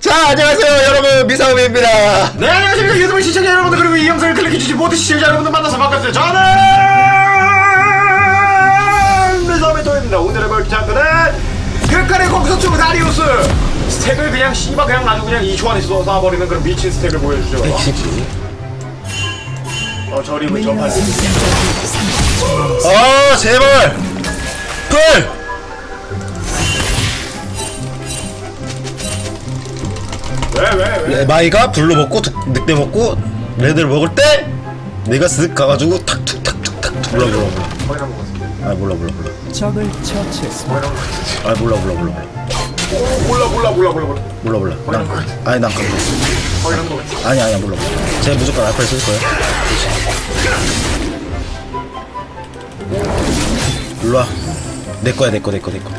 자 안녕하세요 여러분. 미사오입니다. 네 안녕하십니까. 유튜브 시청자 여러분들 그리고 이 영상을 클릭해주지 못한 시청자 여러분들 만나서 반갑습니다. 저는 미사오의 토입니다. 오늘의 벌기 장면은 극간의 공서충 다리우스. 스택을 그냥 씨발 그냥 아주 그냥 2초 안에 쏘아버리는 그런 미친 스택을 보여주죠. 어 저림을 접할 아 제발 풀 왜 왜 왜? 네, 마이가 블루 먹고 득- 늑대 먹고 레드를 먹을 때 내가 쓱 가가지고 탁툭탁툭탁 몰라 몰라 몰라. 한것 같은데 아 몰라 몰라 몰라. 적을 처치했습니다. 한것 같은데 아 몰라 몰라 몰라 몰라. 오 몰라 몰라 몰라 몰라 몰라. 몰라 몰라. 난 아니 난 거의 한것 같아 아니 아니야 몰라 몰라. 제가 무조건 알파를 쓸 거야 일로 와내 거야 내 거 내 거 내 거.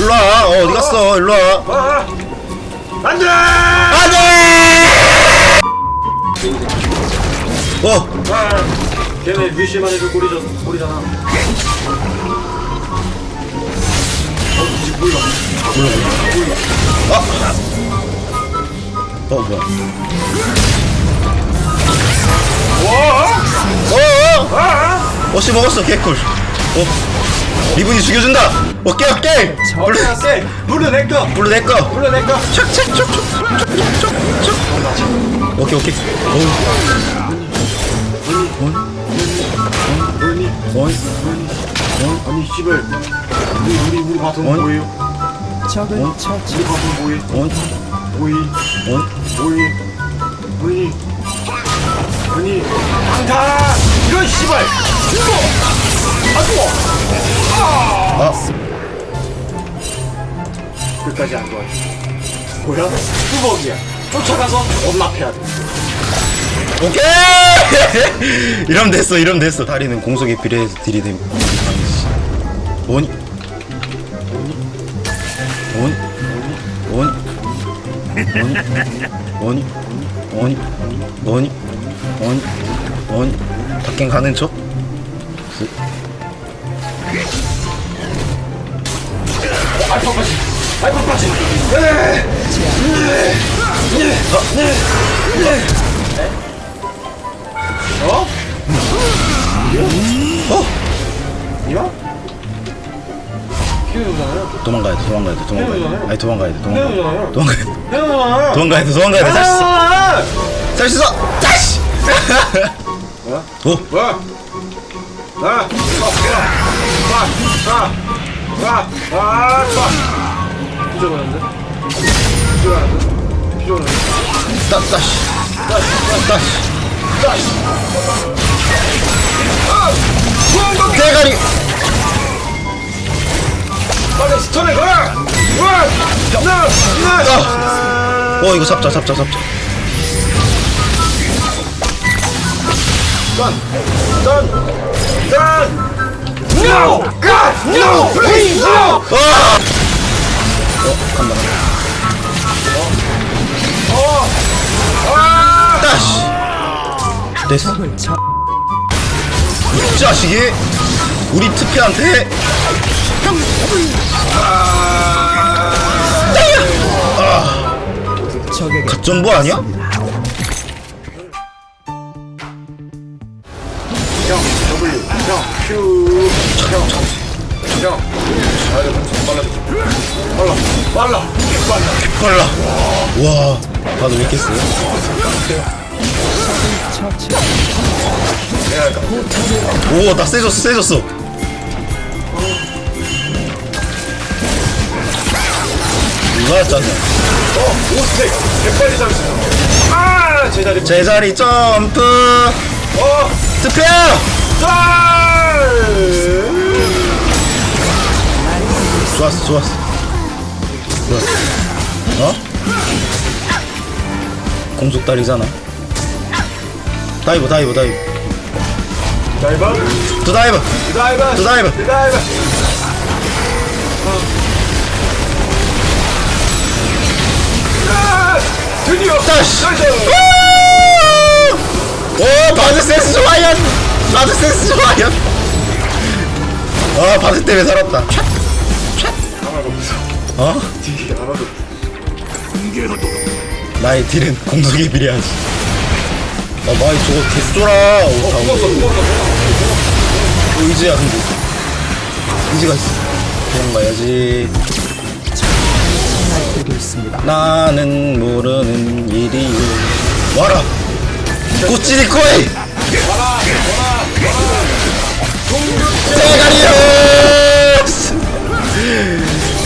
일로 와. 어, 어디 갔어? 일로 와. 안돼 안 돼. 어, 아, 걔네 위시만 해줄 꼴이잖아. 꼴이잖아. 어, 이제 몰라. 어 뭐야? 와! 어, 어, 아! 어씨 먹었어 개꿀. 어? 리븐이 죽여준다! 어, 깨, 깨! 블루, 세! 물론 내꺼! 블루 내꺼! 물론 내꺼! 착, 착, 촉, 촉, 촉, 촉, 촉! 오케이, 오케이. 어. 원, 아니, 원, 원, 아니, 씨발. 우리, 우리, 우리 바텀 원. 뭐예요? 원, 우리 바텀 뭐해? 원, 뭐해? 원, 뭐해? 뭐해? 아니, 강타! 이런 씨발! 죽어! 아! 아, 끝까지 안 도와줘. 뭐야? 뚜벅이야. 쫓아가서 엄납해야 돼. 오케이. 이러면 됐어 이러면 됐어. 다리는 공속에 비례해서 되고. 원, 원, 원, 원, 원, 원, 원, 원, 원. 닭갱 가는 척. 알파까지! 알파까지! 어? 어? 이거? 키우잖아요. 도망가야 돼 도망가야 돼 도망가야 돼. 아니 도망가야 돼 도망가야 돼. 도망가야 돼. 도망가야 돼 도망가야 돼. 살수 있어. 아! 살수 있어. 짜시. 뭐야? 오. 뭐야? 아! 아! 아! 아! 아! 아! 좋아! 뒤져버렸는데? 뒤져버렸는데? 뒤져버렸는데? 다시! 다시! 다시! 다시! 다시! 아! 수원박 대가리! 빨리 스톤에 걸어! 으악! 나! 나! 어 이거 잡자 잡자 잡자 짠! 짠! 짠! No! God! No! Please! No! 어. 아! 따시. 됐어. 적을 처. 이 자식이 우리 특혜한테 적에게 가점보 아니야? 형. 아, 이거 좀 빨라져. 빨라, 빨라, 빨라. 빨라. 와, 나도. 내가 할까? 오, 나 세졌어, 세졌어. 이거 짜증. 어, 오스텍, 개빨리 잡았어. 아, 제자리. 제자리 점프. 어, 스페어. 짤! 좋았어, 좋았어. 좋았어. 어? 공속다리잖아. 다이브, 다이브, 다이브. 다이버, 두 다이브. 다이버, 두 다이브. 다이버. 아, 드디어. 다시. 오! 바드 센스 과연 바드 센스 과연 아 바드 때문에 살았다 어? 어? 하나도 없어 나의 딜은 공속에 비례하지. 아 마이 저거 개쏘라 오, 죽었어 다음 죽었어 의지야 근데. 의지가 있어. 도망가야지. 나는 모르는 일이요 와라. 꼬치리 코이. 대가리요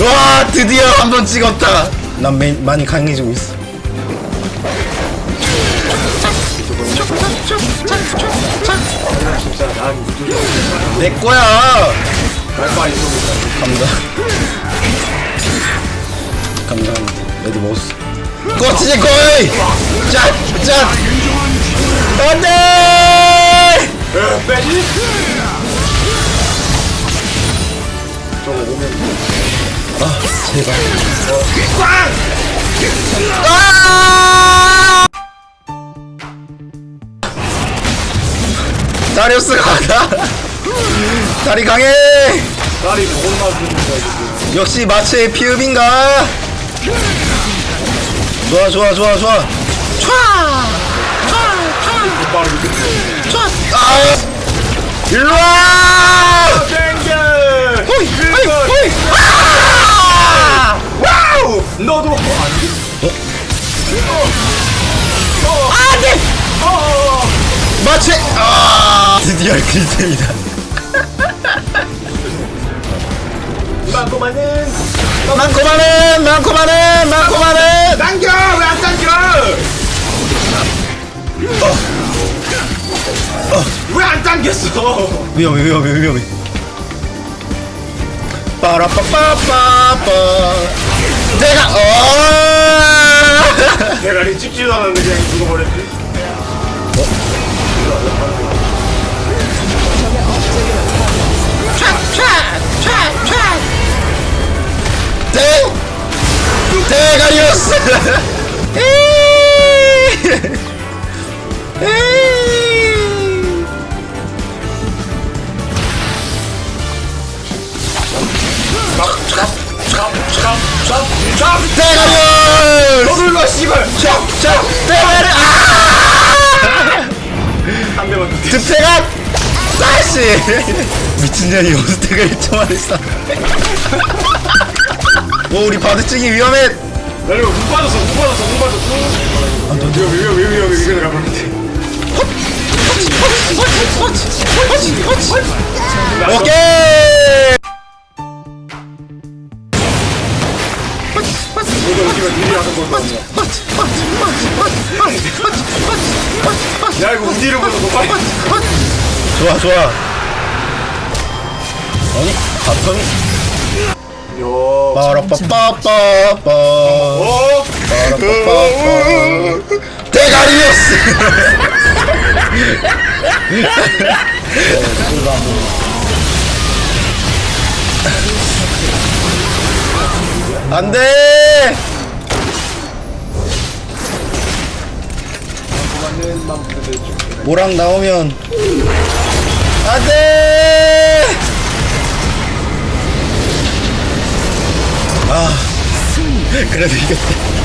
와 드디어 한 번 찍었다. 난 매, 많이 강해지고 있어. 내 거야. 감사. 감사합니다. 애들 먹었어 꼬치지 코이! 짠짠! 안돼! 빼지? 저거 오면 아 제발. 꽝! 아! 다리우스 가다. 다리 강해. 날이 겁나 주는 거야 지금 역시 마체의 피읍인가? 좋아 좋아 좋아 좋아. 빠르게 아! 일로와 땡겨! 호이 호이 호이 아! 와우! 너도 어, 아니 안돼 어! 마체 아 드디어 글템이다 많고만은 많고 많은 많고 많은 많고 많은 당겨! 왜 안 당겨? 왜안 당겼어? 위험해 위험해 위험해 빠라빠빠빠빠 내가 어! 대가리 찍지도 않았는데 그냥 죽어버렸지? 대 대가리였어. 찹찹찹찹찹 대가리 너도 일로 와 씨발! 자 대가리 아! 한 대만 더 득태가 다시 미친년이 여기서 대가리 총알을 쏴오 우리 바드증이 위험해! 나 이거 문 빠졌어 문 빠졌어 문 빠졌어. 안 던져. 위험해 위험해 위험해 이거 가버렸지 오케이 너도 우리가 미리 야 이거 우디를 거 빨리 좋아 좋아 아니 바텀이 야 빠라빠빠빠빠 어? 빠라빠빠빠 대가리였어 안돼 모랑 나오면. 안돼! 아 그래도 이겼다